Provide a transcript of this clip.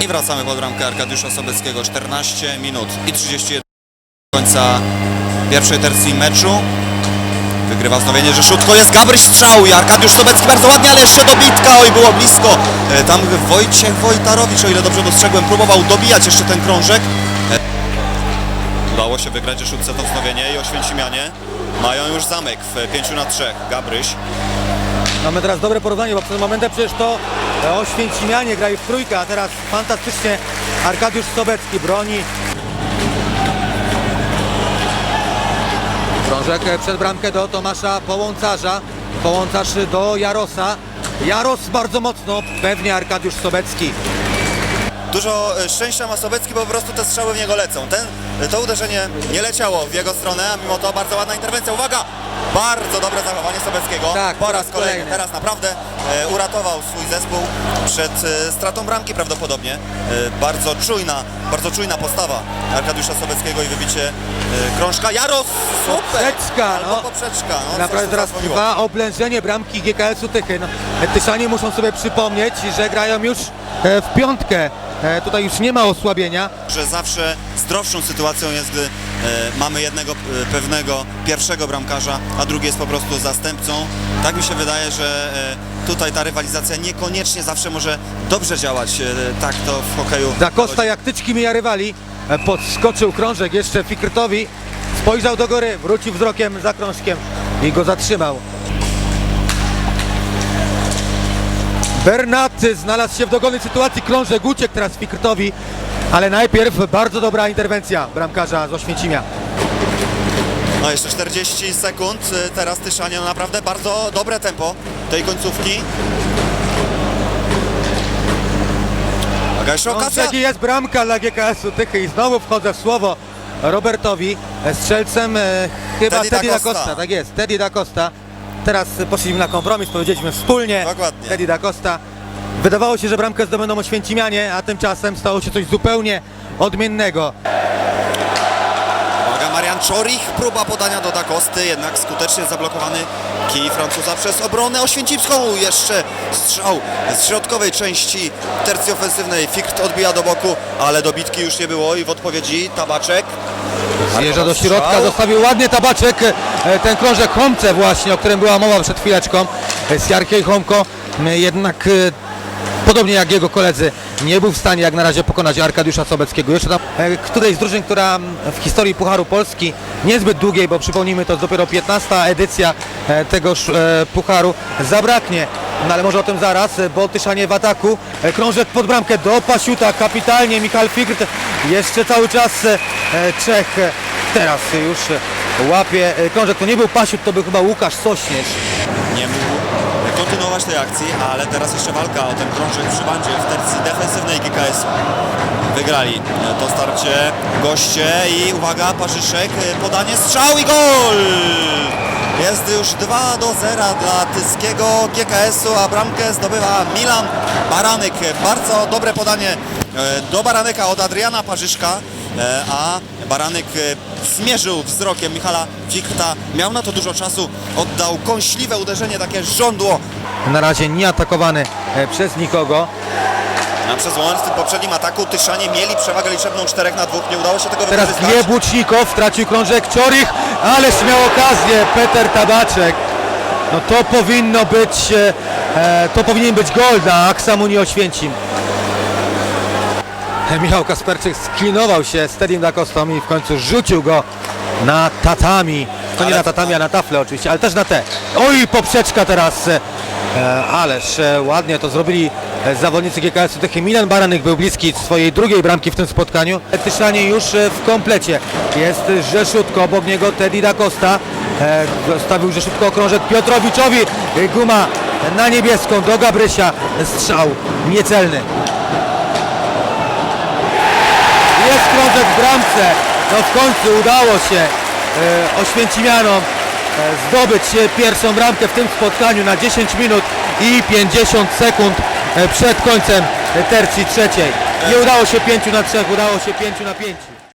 I wracamy pod bramkę Arkadiusza Sobeckiego. 14 minut i 31 końca pierwszej tercji meczu. Wygrywa wznowienie Rzeszutko, jest Gabryś strzał i Arkadiusz Sobecki bardzo ładnie, ale jeszcze dobitka, oj było blisko. E, Tam Wojciech Wojtarowicz, o ile dobrze dostrzegłem, próbował dobijać jeszcze ten krążek. Udało się wygrać Rzeszutce to wznowienie i Oświęcimianie mają już zamek w 5 na 3. Gabryś Mamy teraz dobre porównanie, bo przed momentem przecież to Oświęcimianie grali w trójkę, a teraz fantastycznie Arkadiusz Sobecki broni. Krążek przed bramkę do Tomasza Połącarza. Połącarz do Jarosa. Jaros bardzo mocno, pewnie Arkadiusz Sobecki. Dużo e, szczęścia ma Sobecki, bo po prostu te strzały w niego lecą. Ten, to uderzenie nie leciało w jego stronę, a mimo to bardzo ładna interwencja. Uwaga! Bardzo dobre zachowanie Sobeckiego. Tak, po raz kolejny. kolejny. Teraz naprawdę e, uratował swój zespół przed e, stratą bramki prawdopodobnie. E, bardzo czujna, bardzo czujna postawa Arkadiusza Sobeckiego i wybicie e, krążka. Jaros! Super! Poprzeczka, Albo no. poprzeczka. No, Naprawdę teraz oblężenie bramki GKS-u Tychy. No, Tyszanie muszą sobie przypomnieć, że grają już e, w piątkę. E, Tutaj już nie ma osłabienia. że zawsze zdrowszą sytuacją jest, gdy e, mamy jednego e, pewnego pierwszego bramkarza, a drugi jest po prostu zastępcą. Tak mi się wydaje, że e, tutaj ta rywalizacja niekoniecznie zawsze może dobrze działać. E, tak to w hokeju. Da Costa jak tyczki mija rywali. E, Podskoczył krążek jeszcze Fikrtowi. Spojrzał do góry, wrócił wzrokiem za krążkiem i go zatrzymał. Bernat znalazł się w dogodnej sytuacji. Krążek uciekł teraz Fikrtowi, ale najpierw bardzo dobra interwencja bramkarza z Oświęcimia. No jeszcze 40 sekund. Teraz Tyszanie no naprawdę bardzo dobre tempo tej końcówki. Uwaga, jeszcze okazja. Krążek i jest bramka dla GKS-u Tychy i znowu wchodzę w słowo Robertowi. E, Strzelcem e, chyba Teddy Teddy, da da Costa. Costa. Tak jest, Teddy da Costa. Teraz poszliśmy na kompromis, powiedzieliśmy wspólnie. Dokładnie. Teddy da Costa. Wydawało się, że bramkę zdobędą Oświęcimianie, a tymczasem stało się coś zupełnie odmiennego. Uwaga, Marian Czorich, próba podania do Dakosty, jednak skutecznie zablokowany kij Francuza przez obronę oświęcimską. Jeszcze strzał z środkowej części tercji ofensywnej. Fikt odbija do boku, ale dobitki już nie było i w odpowiedzi Tabaczek. Zjeżdża do środka, zostawił ładnie tabaczek, e, ten krążek Homce właśnie, o którym była mowa przed chwileczką, e, z Jarkiej Homko, m, jednak e, podobnie jak jego koledzy, nie był w stanie jak na razie pokonać Arkadiusza Sobeckiego. Jeszcze tam e, którejś z drużyn, która w historii Pucharu Polski niezbyt długiej, bo przypomnijmy to dopiero 15 edycja e, tegoż e, Pucharu, zabraknie. No ale może o tym zaraz, bo Tyszanie w ataku, krążek pod bramkę do Pasiuta, kapitalnie Michal Figrt, jeszcze cały czas e, Czech, teraz już łapie e, krążek, to nie był Pasiut, to był chyba Łukasz Sośnierz. Nie mógł kontynuować tej akcji, ale teraz jeszcze walka o ten krążek przy bandzie w tercji defensywnej GKS. Wygrali to starcie goście i uwaga, Parzyszek, podanie, strzał i gol! Jest już 2 do 0 dla tyskiego GKS-u, a bramkę zdobywa Milan Baranek. Bardzo dobre podanie e, do Baraneka od Adriana Parzyszka, e, a Baranek e, zmierzył wzrokiem Michala Fikta. Miał na to dużo czasu, oddał kąśliwe uderzenie, takie żądło. Na razie nie atakowany przez nikogo. Na przezłoniąc w tym poprzednim ataku Tyszanie mieli przewagę liczebną 4 na 2, nie udało się tego Teraz wykorzystać. Gleb Łucznikow, stracił krążek Czorich, ależ miał okazję Peter Tabaczek. No to powinno być, e, e, to powinien być gol dla Aksamuni Oświęcim. Michał Kasperczyk sklinował się z Tedim Dakostą i w końcu rzucił go na tatami. To nie na tatami, a na tafle oczywiście, ale też na te. Oj, poprzeczka teraz. e, ależ e, ładnie to zrobili zawodnicy GKS-u Tychy. Milan Baranek był bliski swojej drugiej bramki w tym spotkaniu. Tyszanie już e, w komplecie. Jest Rzeszutko, obok niego Teddy da Costa. E, Zostawił Rzeszutko okrążek Piotrowiczowi. E, Guma na niebieską do Gabrysia. Strzał niecelny. Jest krążek w bramce. No w końcu udało się Oświęcimianom zdobyć pierwszą bramkę w tym spotkaniu na 10 minut i 50 sekund przed końcem e, tercji trzeciej. Nie udało się 5 na 3, udało się 5 na 5.